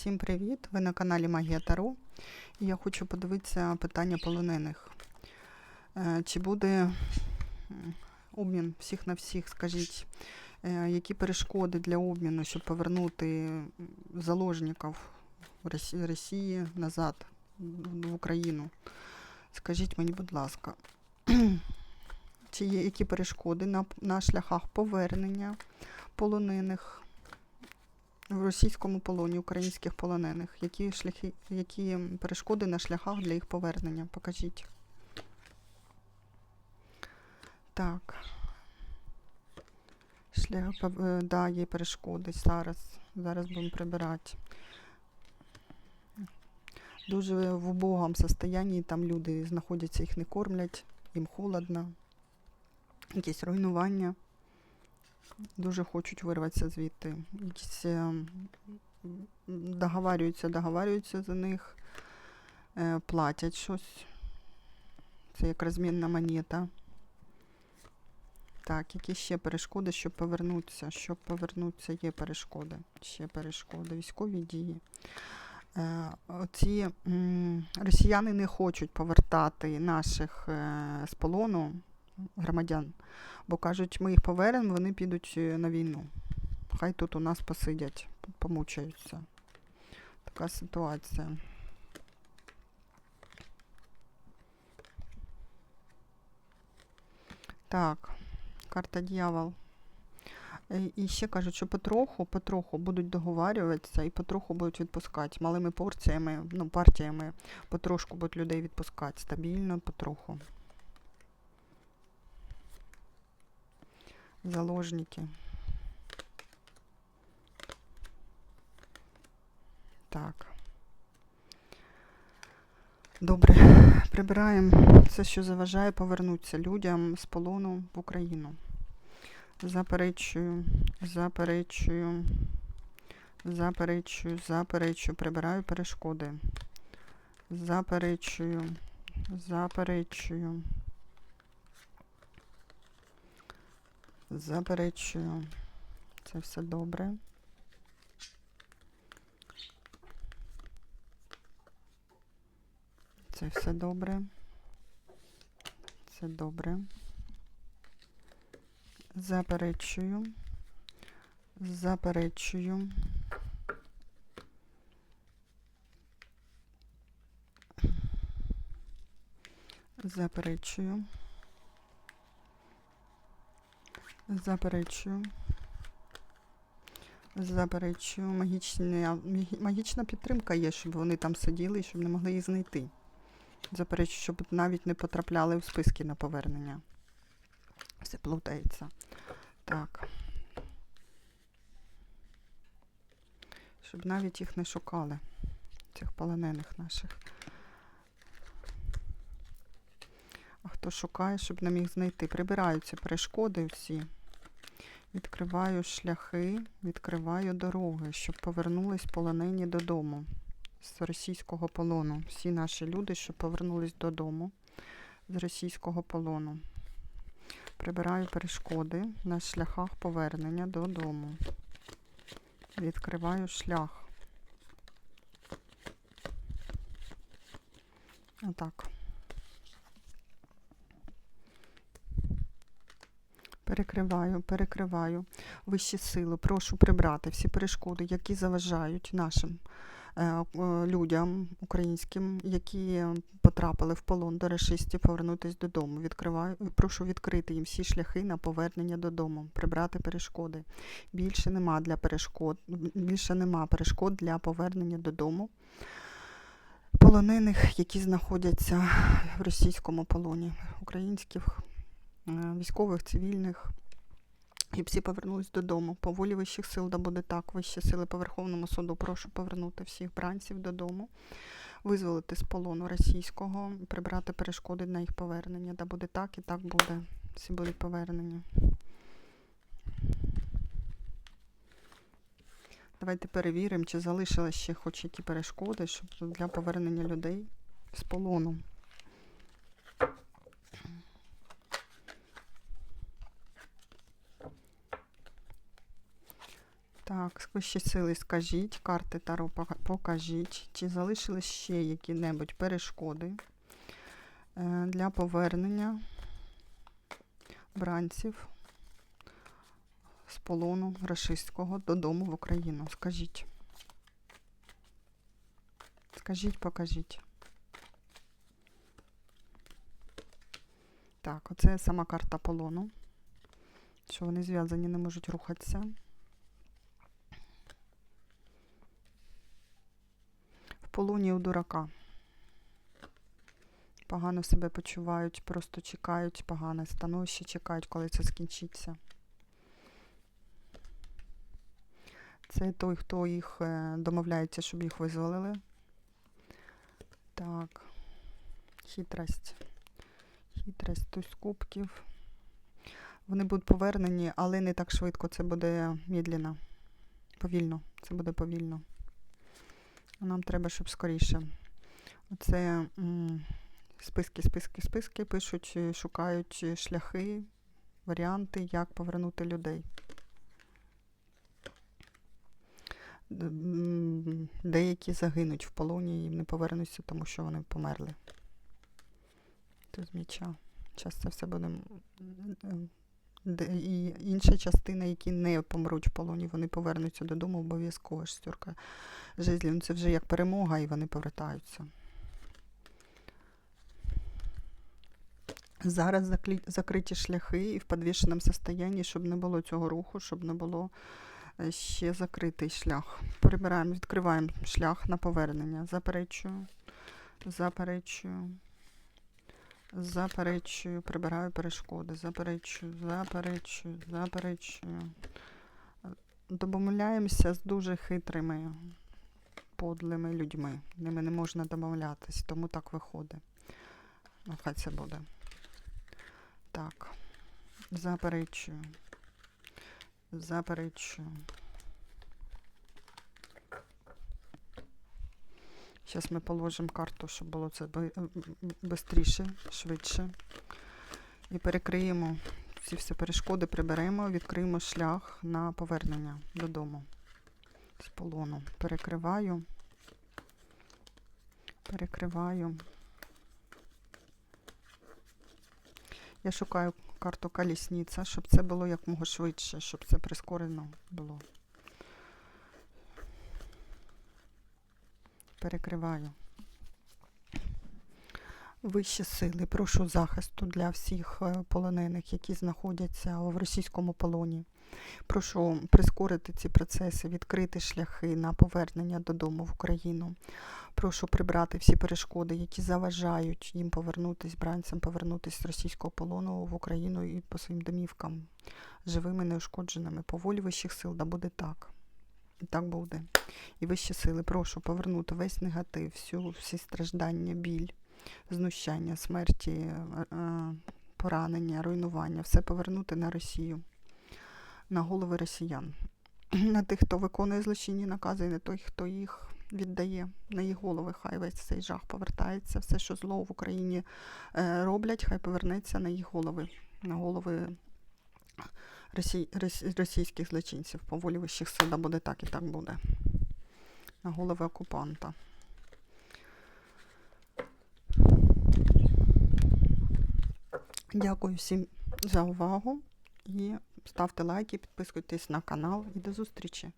Всім привіт! Ви на каналі Магія Таро. І я хочу подивитися питання полонених. Е, Чи буде обмін всіх на всіх? Скажіть, Е, які перешкоди для обміну, щоб повернути заложників Росії назад в Україну? Скажіть мені, будь ласка, чи є які перешкоди на, на шляхах повернення полонених? В російському полоні українських полонених? Які шляхи, які перешкоди на шляхах для їх повернення? Покажіть. Так. Шлях, е, да, є перешкоди. Зараз. Зараз будемо прибирати. Дуже в убогому состоянні там люди знаходяться, їх не кормлять, їм холодно, якісь руйнування. Дуже хочуть вирватися звідти. Якісь е, договарюються, договарюються за них, е, платять щось. Це як розмінна монета. Так, які ще перешкоди, щоб повернутися? Щоб повернутися, є перешкоди. Ще перешкоди. Військові дії. Е, оці росіяни не хочуть повертати наших з полону громадян, бо кажуть, ми їх повернемо, вони підуть е, на війну. Хай тут у нас посидять, помучаються. Така ситуація. Так, карта дьявол. Е, І ще кажуть, що потроху, потроху будуть договарюватися і потроху будуть відпускати. Малими порціями, ну, партіями потрошку будуть людей відпускати. Стабільно, потроху. Заложники. Так. Добре, прибираємо все, що заважає повернутися людям з полону в Україну. Заперечую, заперечую, заперечую, заперечую, прибираю перешкоди. Заперечую, заперечую. Заперечую. Це все добре. Це все добре. Це добре. Заперечую. Заперечую. Заперечую. Заперечую. Заперечую. Магічна, магічна підтримка є, щоб вони там сиділи і щоб не могли їх знайти. Заперечую, щоб навіть не потрапляли в списки на повернення. Все плутається. Так. Щоб навіть їх не шукали, цих полонених наших. А хто шукає, щоб не міг знайти? Прибираються перешкоди всі. Відкриваю шляхи, відкриваю дороги, щоб повернулись полонені додому з російського полону. Всі наші люди, щоб повернулись додому з російського полону. Прибираю перешкоди на шляхах повернення додому. Відкриваю шлях. Отак. Перекриваю, перекриваю вищі сили. Прошу прибрати всі перешкоди, які заважають нашим е, людям українським, які потрапили в полон до рашистів, повернутися додому. Відкриваю, прошу відкрити їм всі шляхи на повернення додому, прибрати перешкоди. Більше нема для перешкод, більше нема перешкод для повернення додому. Полонених, які знаходяться в російському полоні, українських військових, цивільних, і всі повернулись додому. По волі вищих сил, да буде так, вищі сили по Верховному суду, прошу повернути всіх бранців додому, визволити з полону російського, прибрати перешкоди на їх повернення. Да буде так і так буде. Всі будуть повернені. Давайте перевіримо, чи залишилось ще хоч які перешкоди щоб для повернення людей з полону. Так, вищі сили скажіть, карти Таро покажіть, чи залишились ще які-небудь перешкоди е, для повернення бранців з полону рашистського додому в Україну. Скажіть. Скажіть, покажіть. Так, оце сама карта полону. Що вони зв'язані, не можуть рухатися. В полоні у дурака. Погано себе почувають, просто чекають, погане становище, чекають, коли це скінчиться. Це той, хто їх е, домовляється, щоб їх визволили. Так. Хитрость. Хитрость туз кубків. Вони будуть повернені, але не так швидко. Це буде медленно. Повільно. Це буде повільно. Нам треба, щоб скоріше. Оце м, списки, списки, списки пишуть, е, шукають е, шляхи, варіанти, як повернути людей. Деякі загинуть в полоні і не повернуться, тому що вони померли. Це з м'яча. Зараз це все буде. І інша частина, які не помруть в полоні, вони повернуться додому обов'язково. Шестерка жезлів. Ну, Це вже як перемога, і вони повертаються. Зараз закриті шляхи і в підвішеному состоянні, щоб не було цього руху, щоб не було е, ще закритий шлях. Перебираємо, відкриваємо шлях на повернення. Заперечую, заперечую, заперечую, прибираю перешкоди, заперечую, заперечую, заперечую. Домовляємося з дуже хитрими, подлими людьми. Ними не можна домовлятись, тому так виходить. Хай це буде. Так. Заперечую. Заперечую. Зараз ми положимо карту, щоб було це швидше, швидше. І перекриємо ці всі перешкоди, приберемо, відкриємо шлях на повернення додому з полону. Перекриваю. Перекриваю. Я шукаю карту колісниця, щоб це було якомога швидше, щоб це прискорено було. Перекриваю. Вищі сили, прошу захисту для всіх е, полонених, які знаходяться в російському полоні. Прошу прискорити ці процеси, відкрити шляхи на повернення додому в Україну. Прошу прибрати всі перешкоди, які заважають їм повернутися, бранцям повернутися з російського полону в Україну і по своїм домівкам, живими, неушкодженими. По волі вищих сил, да буде так. І так буде. І вищі сили, прошу повернути весь негатив, всю, всі страждання, біль, знущання, смерті, е, е, поранення, руйнування, все повернути на Росію, на голови росіян, на тих, хто виконує злочинні накази, і на той, хто їх віддає на їх голови. Хай весь цей жах повертається. Все, що зло в Україні е, роблять, хай повернеться на їх голови, на голови росій, рос- російських злочинців. По волі буде так і так буде. На голови окупанта. Дякую всім за увагу і ставте лайки, підписуйтесь на канал і до зустрічі!